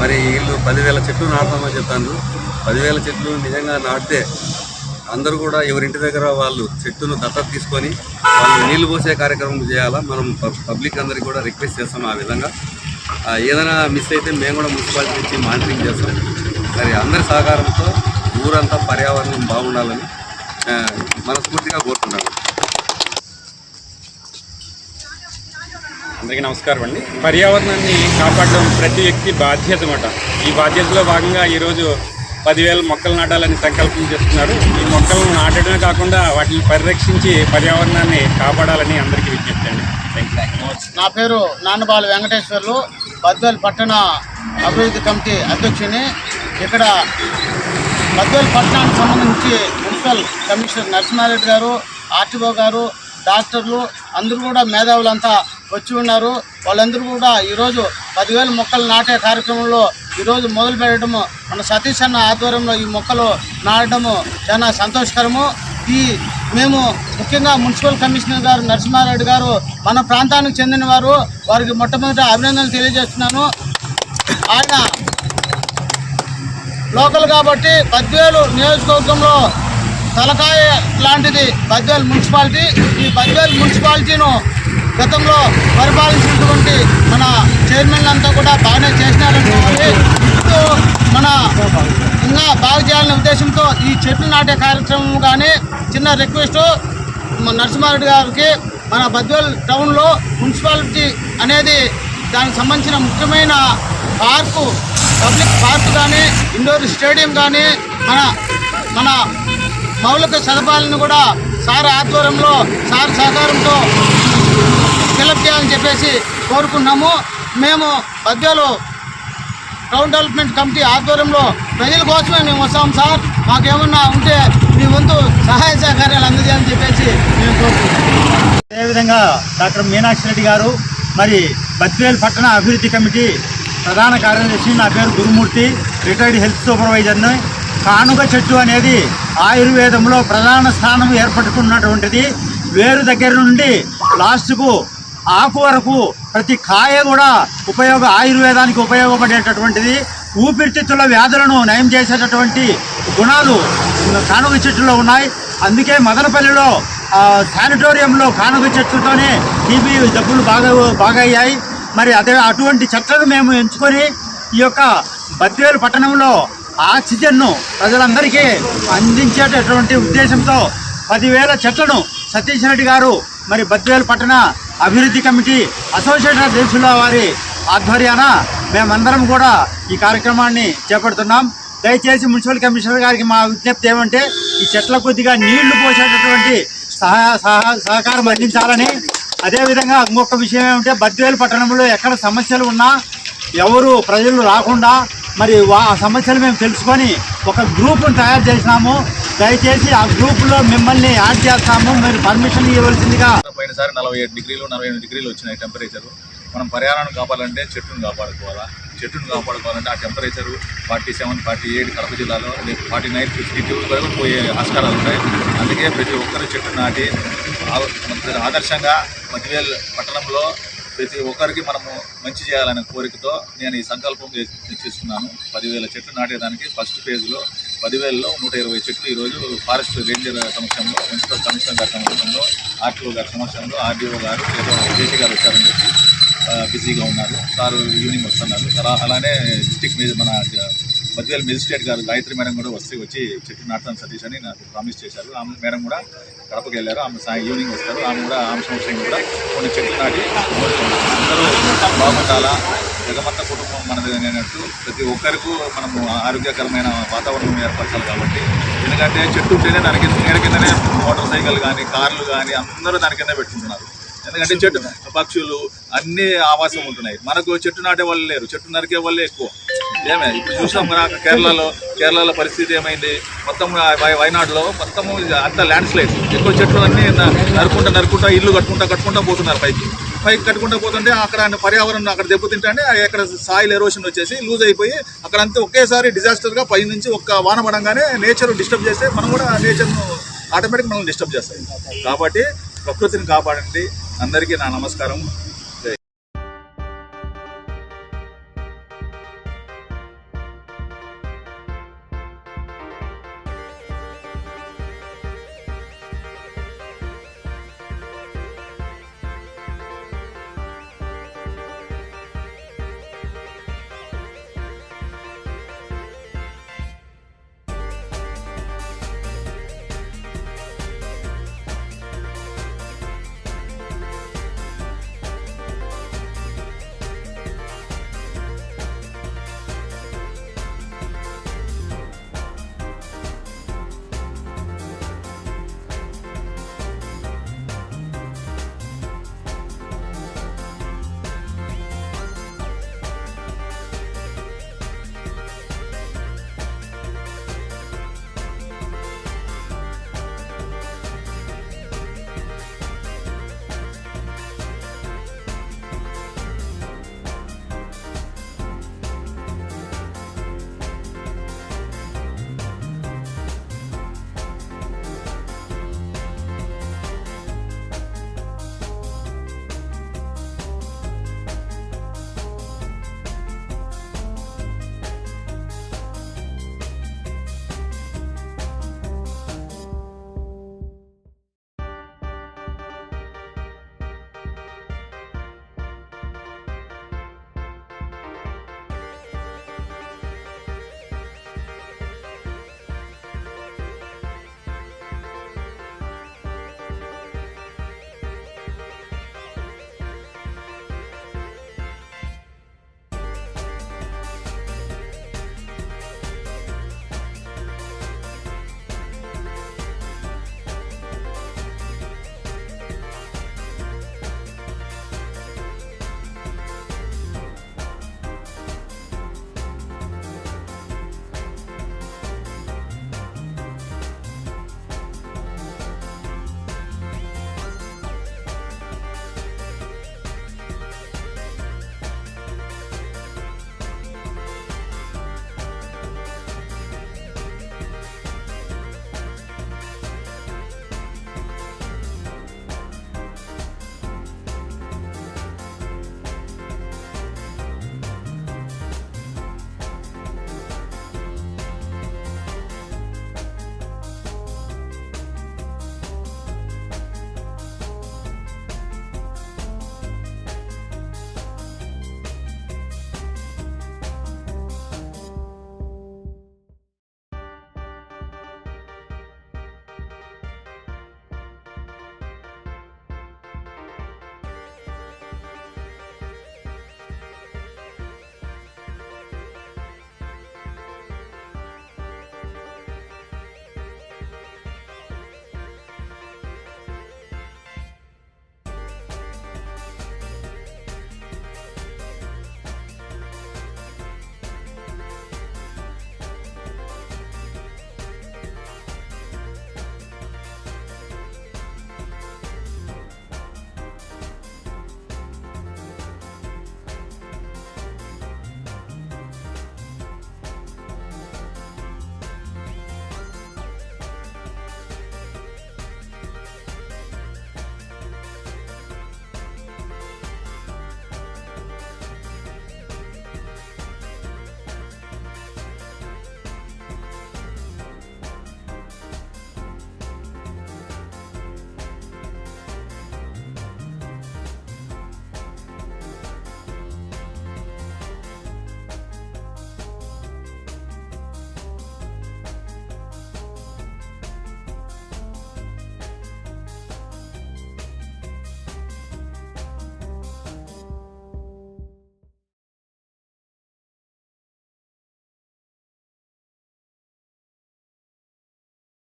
మరి వీళ్ళు పదివేల చెట్లు నాటుతామని చెప్తాను పదివేల చెట్లు నిజంగా నాటితే అందరూ కూడా ఎవరింటి దగ్గర వాళ్ళు చెట్టును దత్తత తీసుకొని వాళ్ళు నీళ్ళు పోసే కార్యక్రమం చేయాలా? మనం పబ్లిక్ అందరికీ కూడా రిక్వెస్ట్ చేస్తాం ఆ విధంగా. ఏదైనా మిస్ అయితే మేము కూడా మున్సిపాలిటీ నుంచి మానిటరింగ్ చేస్తాం. మరి అందరి సహకారంతో ఊరంతా పర్యావరణం బాగుండాలని మనస్ఫూర్తిగా కోరుకుంటాను అందరికీ నమస్కారం అండి. పర్యావరణాన్ని కాపాడడం ప్రతి వ్యక్తి బాధ్యత అనమాట ఈ బాధ్యతలో భాగంగా ఈరోజు పదివేల మొక్కలు నాటాలని సంకల్పం చేస్తున్నారు. ఈ మొక్కలను నాటడమే కాకుండా వాటిని పరిరక్షించి పర్యావరణాన్ని కాపాడాలని అందరికీ విజ్ఞప్తి అండి. నా పేరు నాన్నబాల వెంకటేశ్వర్లు బద్వేల్ పట్టణ అభివృద్ధి కమిటీ అధ్యక్షుని. ఇక్కడ బద్వేల్ పట్టణానికి సంబంధించి మున్సిపల్ కమిషనర్ నరసింహారెడ్డి గారు ఆర్టీఓ గారు డాక్టర్లు అందరూ కూడా మేధావులంతా వచ్చి ఉన్నారు. వాళ్ళందరూ కూడా ఈరోజు పదివేల మొక్కలు నాటే కార్యక్రమంలో ఈరోజు మొదలు పెట్టడము మన సతీష్ అన్న ఆధ్వర్యంలో ఈ మొక్కలు నాటడము చాలా సంతోషకరము. ఈ మేము ముఖ్యంగా మున్సిపల్ కమిషనర్ గారు నరసింహారెడ్డి గారు మన ప్రాంతానికి చెందిన వారు వారికి మొట్టమొదట అభినందనలు తెలియజేస్తున్నాను. ఆయన లోకల్ కాబట్టి పద్వేలు నియోజకవర్గంలో తలకాయ లాంటిది బద్వేల్ మున్సిపాలిటీ. ఈ బద్వేల్ మున్సిపాలిటీను గతంలో పరిపాలించినటువంటి మన చైర్మన్లు అంతా కూడా బాగానే చేసినారనుకోవాలి ఇప్పుడు మన ఇంకా బాగా చేయాలనే ఉద్దేశంతో ఈ చెట్లు నాటే కార్యక్రమం కానీ చిన్న రిక్వెస్ట్ నరసింహారెడ్డి గారికి మన బద్వేల్ టౌన్లో మున్సిపాలిటీ అనేది దానికి సంబంధించిన ముఖ్యమైన పార్కు పబ్లిక్ పార్క్ కానీ ఇండోర్ స్టేడియం కానీ మన మన మౌలిక సదుపాయాలను కూడా సార్ ఆధ్వర్యంలో సార్ సహకారంతో ఫిలప్ చేయాలని చెప్పేసి కోరుకున్నాము. మేము పద్యాలు టౌన్ డెవలప్మెంట్ కమిటీ ఆధ్వర్యంలో ప్రజల కోసమే మేము వస్తాం సార్. మాకేమన్నా ఉంటే మీ వంతు సహాయ సహకారాలు అందజేయాలని చెప్పేసి మేము కోరుకుంటున్నాం. అదేవిధంగా డాక్టర్ మీనాక్షి రెడ్డి గారు మరి బద్వేల్ పట్టణ అభివృద్ధి కమిటీ ప్రధాన కార్యదర్శి నా పేరు గురుమూర్తి రిటైర్డ్ హెల్త్ సూపర్వైజర్ని కానుగ చెట్టు అనేది ఆయుర్వేదంలో ప్రధాన స్థానం ఏర్పడుకున్నటువంటిది వేరు దగ్గర నుండి లాస్ట్కు ఆకు వరకు ప్రతి కాయ కూడా ఉపయోగ ఆయుర్వేదానికి ఉపయోగపడేటటువంటిది. ఊపిరితిత్తుల వ్యాధులను నయం చేసేటటువంటి గుణాలు కానుగ చెట్టులో ఉన్నాయి. అందుకే మదనపల్లిలో శానిటోరియంలో కానుగ చెట్లతోనే టీబీ జబ్బులు బాగా బాగా అయ్యాయి మరి అదే అటువంటి చెట్లను మేము ఎంచుకొని ఈ యొక్క బద్వేలు పట్టణంలో ఆక్సిజన్ను ప్రజలందరికీ అందించేటటువంటి ఉద్దేశంతో పదివేల చెట్లను సతీష్ రెడ్డి గారు మరి బద్వేలు పట్టణ అభివృద్ధి కమిటీ అసోసియేషన్ అధ్యక్షుల వారి ఆధ్వర్యాన మేమందరం కూడా ఈ కార్యక్రమాన్ని చేపడుతున్నాం. దయచేసి మున్సిపల్ కమిషనర్ గారికి మా విజ్ఞప్తి ఏమంటే ఈ చెట్ల కొద్దిగా నీళ్ళు పోసేటటువంటి సహాయ సహా- సహకారం అందించాలని. అదేవిధంగా ఇంకొక విషయం ఏమంటే బద్వేలు పట్టణంలో ఎక్కడ సమస్యలు ఉన్నా ఎవరు ప్రజలు రాకుండా మరి వా- ఆ సమస్యలు మేము తెలుసుకొని ఒక గ్రూప్ను తయారు చేసినాము. దయచేసి ఆ గ్రూప్లో మిమ్మల్ని యాడ్ చేస్తాము. మీరు పర్మిషన్ ఇవ్వవలసిందిగా పోయినసారి నలభై ఏడు డిగ్రీలు నలభై ఎనిమిది డిగ్రీలు వచ్చినాయి టెంపరేచర్. మనం పర్యావరణం కాపాడాలంటే చెట్టును కాపాడుకోవాలా? చెట్టును కాపాడుకోవాలంటే ఆ temperature forty seven forty eight Kadapa జిల్లాలో ఫార్టీ నైన్ ఫిఫ్టీ టూ వరకు పోయే ఆస్కారాలు ఉన్నాయి అందుకే ప్రతి ఒక్కరు చెట్టు నాటి ఆదర్శంగా మధ్యవేల్ పట్టణంలో ప్రతి ఒక్కరికి మనము మంచి చేయాలనే కోరికతో నేను ఈ సంకల్పం చే- పదివేల చెట్లు నాటేదానికి ఫస్ట్ ఫేజ్లో పదివేలలో నూట ఇరవై చెట్లు ఈరోజు ఫారెస్ట్ రేంజర్ సమక్షంలో మున్సిపల్ కమిషనర్ గారి సమక్షంలో ఆర్టీఓ గారి సమక్షంలో ఆర్డీఓ గారు ఏదో జేసీ గారు వచ్చారని చెప్పి బిజీగా ఉన్నారు. సార్ ఈవినింగ్ వస్తున్నారు. సార్ అలానే డిస్టిక్ మీద మన బద్వేల్ మెజిస్ట్రేట్ గారు గాయత్రి మేడం కూడా వస్తే వచ్చి చెట్టు నాటుతాను సతీష్ అని నాకు ప్రామిస్ చేశారు. ఆమె మేడం కూడా కడపకి వెళ్ళారు. ఆమె సాయం ఈవినింగ్ వస్తారు. ఆమె కూడా ఆమె సంవత్సరం కూడా కొన్ని చెట్లు నాటి అందరూ బాగుండాలా? జగమంత కుటుంబం మనది అనేటట్టు ప్రతి ఒక్కరికి మనము ఆరోగ్యకరమైన వాతావరణం ఏర్పరచాలి కాబట్టి. ఎందుకంటే చెట్టు ఉంటేనే దానికి నీడ కిందనే మోటార్ సైకిల్ కానీ కార్లు కానీ అందరూ దాని కింద పెట్టుకుంటున్నారు. ఎందుకంటే చెట్టు పక్షులు అన్ని ఆవాసం ఉంటున్నాయి. మనకు చెట్టు నాటే వాళ్ళు లేరు. చెట్టు నరికే వాళ్ళే ఎక్కువ. ఏమే ఇప్పుడు చూసాం కదా కేరళలో కేరళలో పరిస్థితి ఏమైంది? మొత్తం వై- వయనాడులో మొత్తం అంత ల్యాండ్ స్లైడ్స్ ఎక్కువ చెట్లు అన్నీ నరుకుంటా నరుకుంటా ఇల్లు కట్టుకుంటా కట్టుకుంటా పోతున్నారు పైకి. పైకి కట్టుకుంటా పోతుంటే అక్కడ పర్యావరణం అక్కడ దెబ్బతింటే అక్కడ సాయిల్ ఎరోషన్ వచ్చేసి లూజ్ అయిపోయి అక్కడ అంతా ఒకేసారి డిజాస్టర్గా పై నుంచి ఒక్క వాన పడంగానే నేచర్ డిస్టర్బ్ చేస్తే మనం కూడా నేచర్ను ఆటోమేటిక్ మనం డిస్టర్బ్ చేస్తాం కాబట్టి ప్రకృతిని కాపాడండి. అందరికీ నా నమస్కారం.